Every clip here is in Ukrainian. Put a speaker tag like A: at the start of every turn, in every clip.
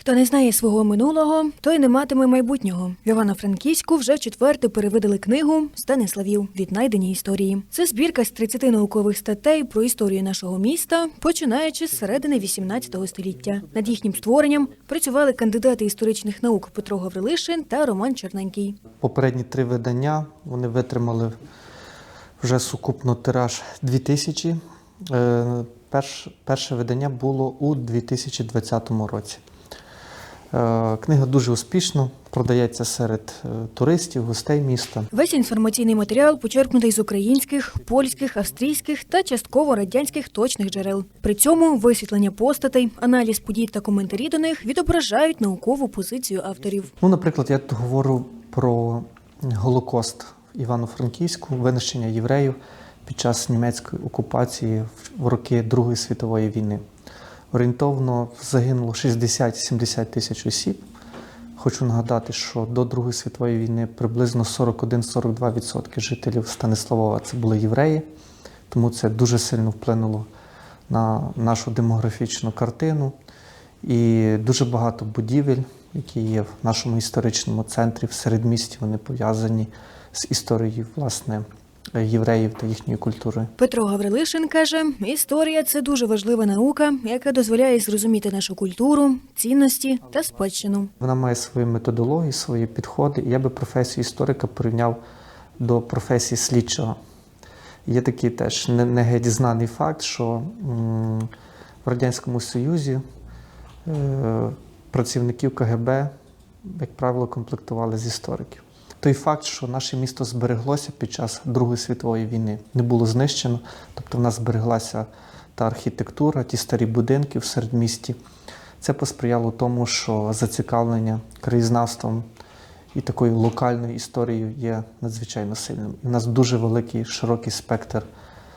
A: Хто не знає свого минулого, той не матиме майбутнього. В Івано-Франківську вже вчетверте перевидали книгу Станиславів Віднайдені історії. Це збірка з 30 наукових статей про історію нашого міста, починаючи з середини 18 століття. Над їхнім створенням працювали кандидати історичних наук Петро Гаврилишин та Роман Черненький.
B: Попередні три видання вони витримали вже сукупно тираж 2000. Е, Перш, перше видання було у 2020 році. Е, Книга дуже успішно продається серед е, туристів, гостей міста.
A: Весь інформаційний матеріал почерпнутий з українських, польських, австрійських та частково радянських точних джерел. При цьому висвітлення постатей, аналіз подій та коментарі до них відображають наукову позицію авторів.
B: Ну, наприклад, я тут говорю про Голокост Івано-Франківську, винищення євреїв під час німецької окупації в роки Другої світової війни. Орієнтовно загинуло 60-70 тисяч осіб. Хочу нагадати, що до Другої світової війни приблизно 41-42% жителів Станиславова це були євреї, тому це дуже сильно вплинуло на нашу демографічну картину. І дуже багато будівель, які є в нашому історичному центрі в середмісті, вони пов'язані з історією власне євреїв та їхньої культури.
A: Петро Гаврилишин каже: історія це дуже важлива наука, яка дозволяє зрозуміти нашу культуру, цінності та спадщину.
B: Вона має свої методології, свої підходи. Я би професію історика порівняв до професії слідчого. Є такий теж не, геть знаний факт, що в Радянському Союзі е, працівників КГБ, як правило, комплектували з істориків. Той факт, що наше місто збереглося під час Другої світової війни, не було знищено, тобто в нас збереглася та архітектура, ті старі будинки в середмісті. Це посприяло тому, що зацікавлення краєзнавством і такою локальною історією є надзвичайно сильним. І в нас дуже великий широкий спектр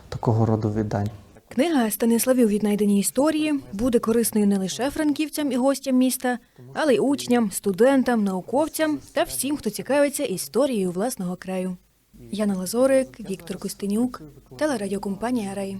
B: такого роду видань.
A: Книга Станиславів віднайдені історії буде корисною не лише франківцям і гостям міста, але й учням, студентам, науковцям та всім, хто цікавиться історією власного краю. Яна Лазорик, Віктор Костенюк, телерадіокомпанія Рей.